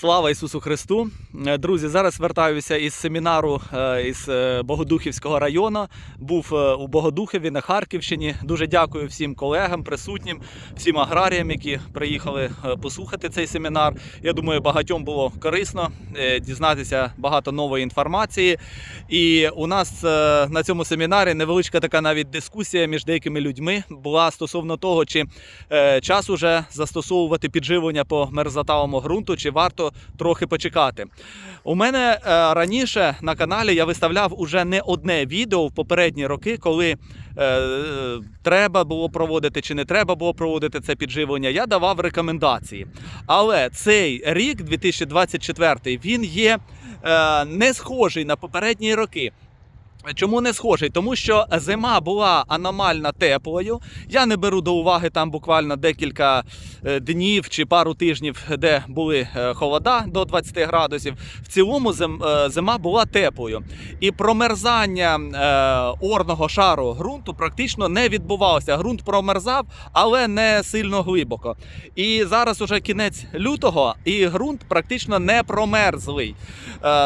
Слава Ісусу Христу! Е, Друзі, зараз вертаюся із семінару е, із е, Богодухівського району. Був у Богодухові на Харківщині. Дуже дякую всім колегам, присутнім, всім аграріям, які приїхали послухати цей семінар. Я думаю, багатьом було корисно дізнатися багато нової інформації. І у нас на цьому семінарі невеличка така навіть дискусія між деякими людьми була стосовно того, чи час уже застосовувати підживлення по мерзотавому ґрунту, чи варто трохи почекати. У мене е, раніше на каналі я виставляв уже не одне відео в попередні роки, коли е, треба було проводити чи не треба було проводити це підживлення. Я давав рекомендації. Але цей рік, 2024, він є е, не схожий на попередні роки. Чому не схожий? Тому що зима була аномально теплою. Я не беру до уваги там буквально декілька е, днів чи пару тижнів, де були е, холода до 20 градусів. В цілому е, зима була теплою. І промерзання орного шару ґрунту практично не відбувалося. Ґрунт промерзав, але не сильно глибоко. І зараз уже кінець лютого, і ґрунт практично не промерзлий.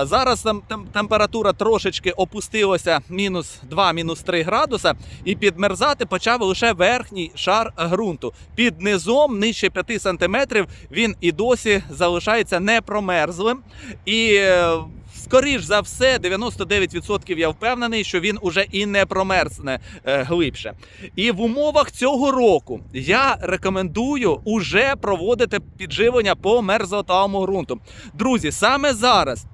Зараз там температура трошечки опустилася мінус 2, мінус 3 градуса, і підмерзати почав лише верхній шар ґрунту. Під низом, нижче 5 сантиметрів, він і досі залишається непромерзлим. І е, скоріш за все, 99% я впевнений, що він уже і не промерзне е, глибше. І в умовах цього року я рекомендую уже проводити підживлення по мерзотавому ґрунту. Друзі, саме зараз.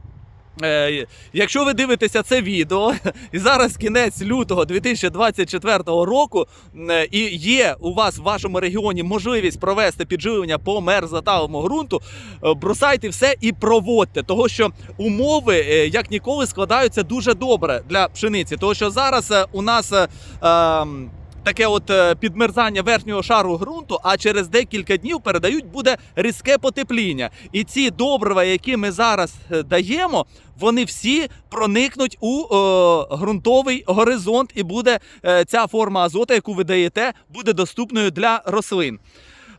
Е, якщо ви дивитеся це відео, і зараз кінець лютого 2024 року, е, і є у вас в вашому регіоні можливість провести підживлення по мерзотавому ґрунту, е, бросайте все і проводьте, того що умови е, як ніколи складаються дуже добре для пшениці. Того що зараз е, у нас. е, ем, Таке от е, підмерзання верхнього шару ґрунту, а через декілька днів передають буде різке потепління. І ці добрива, які ми зараз е, даємо, вони всі проникнуть у е, ґрунтовий горизонт, і буде е, ця форма азоту, яку ви даєте, буде доступною для рослин.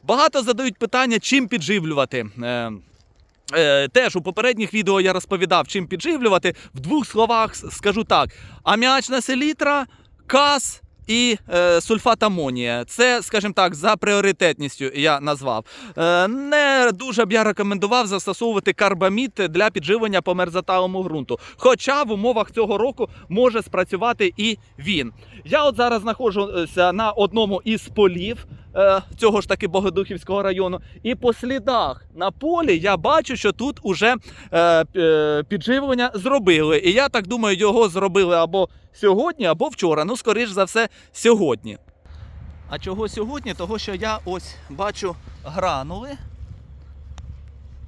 Багато задають питання, чим підживлювати. Е, Теж у попередніх відео я розповідав, чим підживлювати. В двох словах скажу так: аміачна селітра, кас. І е, сульфат амонія. Це, скажімо так, за пріоритетністю я назвав. Е, не дуже б я рекомендував застосовувати карбамід для підживлення по мерзоталому ґрунту. Хоча в умовах цього року може спрацювати і він. Я от зараз знаходжуся на одному із полів е, цього ж таки Богодухівського району. І по слідах на полі я бачу, що тут уже е, е, підживлення зробили. І я так думаю, його зробили або сьогодні, або вчора. Ну, скоріш за все, сьогодні. А чого сьогодні? Того, що я ось бачу гранули.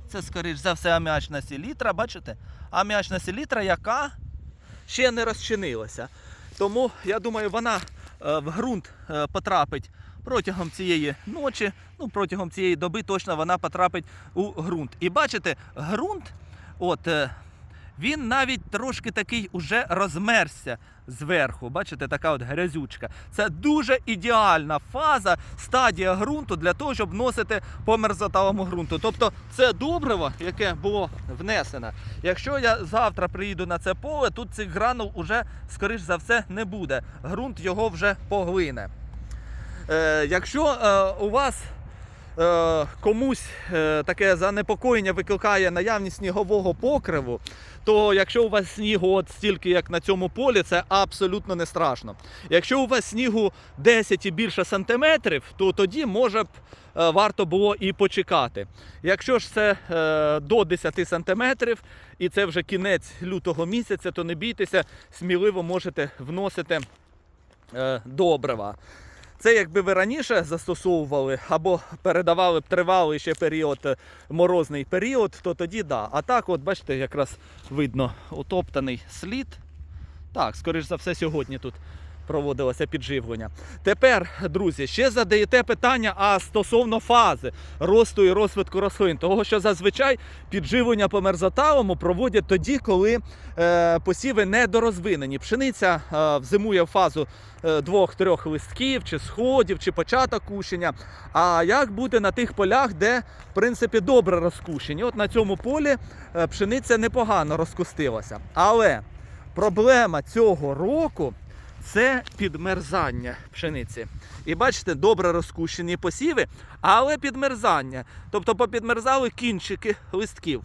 Це, скоріш за все, аміачна селітра. Бачите? Аміачна селітра, яка ще не розчинилася. Тому я думаю, вона в ґрунт потрапить протягом цієї ночі, ну протягом цієї доби точно вона потрапить у ґрунт. І бачите, ґрунт, от е, він навіть трошки такий уже розмерзся зверху. Бачите, така от грязючка. Це дуже ідеальна фаза, стадія ґрунту для того, щоб вносити по мерзотавому ґрунту. Тобто це добриво, яке було внесено. Якщо я завтра приїду на це поле, тут цих гранул уже, скоріш за все, не буде. Ґрунт його вже поглине. Е, якщо е, у вас е, комусь таке занепокоєння викликає наявність снігового покриву, то якщо у вас снігу от стільки, як на цьому полі, це абсолютно не страшно. Якщо у вас снігу 10 і більше сантиметрів, то тоді може б варто було і почекати. Якщо ж це до 10 сантиметрів і це вже кінець лютого місяця, то не бійтеся, сміливо можете вносити добрива. Це якби ви раніше застосовували або передавали б тривалий ще період, е, морозний період, то тоді да. А так, от бачите, якраз видно утоптаний слід. Так, скоріш за все, сьогодні тут проводилося підживлення. Тепер, друзі, ще задаєте питання а стосовно фази росту і розвитку рослин, того що зазвичай підживлення по мерзотавому проводять тоді, коли е, посіви недорозвинені. Пшениця е, взимує в фазу е, двох-трьох листків, чи сходів, чи початок кущення. А як буде на тих полях, де в принципі добре розкущені? От на цьому полі е, пшениця непогано розкустилася. Але проблема цього року це підмерзання пшениці. І бачите, добре розкущені посіви, але підмерзання. Тобто попідмерзали кінчики листків.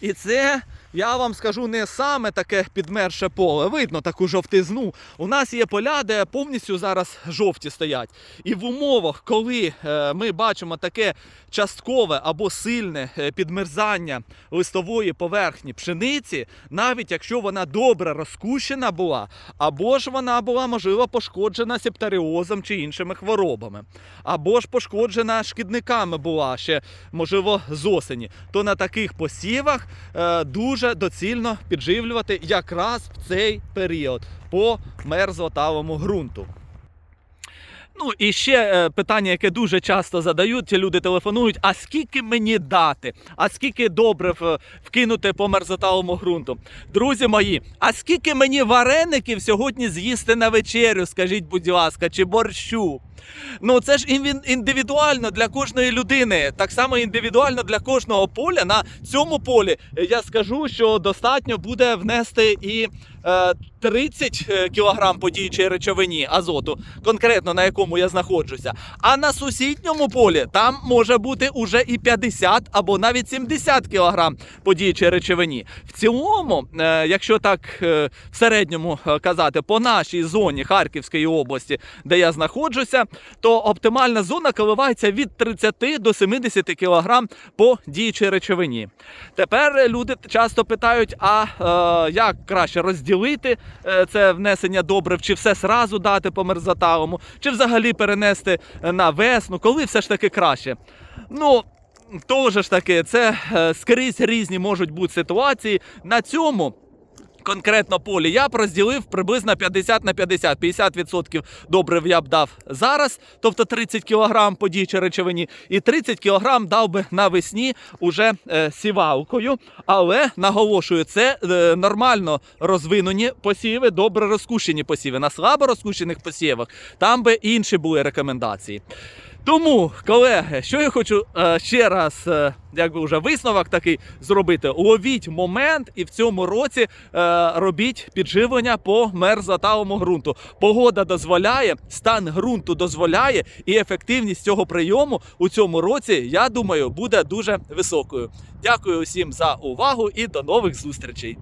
І це, я вам скажу, не саме таке підмерше поле. Видно таку жовтизну. У нас є поля, де повністю зараз жовті стоять. І в умовах, коли е, ми бачимо таке часткове або сильне е, підмерзання листової поверхні пшениці, навіть якщо вона добре розкущена була, або ж вона була, можливо, пошкоджена септоріозом чи іншими хворобами, або ж пошкоджена шкідниками була ще, можливо, з осені, то на таких посівах е, дуже доцільно підживлювати якраз в цей період по мерзлотавому ґрунту. Ну і ще е, питання, яке дуже часто задають, ті люди телефонують: а скільки мені дати? А скільки добрив е, вкинути по мерзотавому ґрунту? Друзі мої, а скільки мені вареників сьогодні з'їсти на вечерю? Скажіть, будь ласка, чи борщу? Ну це ж індивідуально для кожної людини, так само індивідуально для кожного поля. На цьому полі е, я скажу, що достатньо буде внести і е, 30 кг по діючій речовині азоту, конкретно на якому я знаходжуся. А на сусідньому полі там може бути уже і 50 або навіть 70 кг по діючій речовині. В цілому, е, якщо так е, в середньому е, казати, по нашій зоні Харківської області, де я знаходжуся, то оптимальна зона коливається від 30 до 70 кг по діючій речовині. Тепер люди часто питають: а е, як краще розділити е, це внесення добрив, чи все сразу дати по мерзотавому, чи взагалі перенести е, на весну, коли все ж таки краще? Ну. Тоже ж таки, це е, скрізь різні можуть бути ситуації. На цьому конкретно полі я б розділив приблизно 50 на 50. 50% добрив я б дав зараз, тобто 30 кг по діючій речовині, і 30 кг дав би навесні уже е, сівалкою. Але наголошую, це е, нормально розвинені посіви, добре розкущені посіви. На слабо розкущених посівах там би інші були рекомендації. Тому, колеги, що я хочу е, ще раз, е, якби вже висновок такий зробити: ловіть момент і в цьому році е, робіть підживлення по мерзотавому ґрунту. Погода дозволяє, стан ґрунту дозволяє, і ефективність цього прийому у цьому році, я думаю, буде дуже високою. Дякую усім за увагу і до нових зустрічей.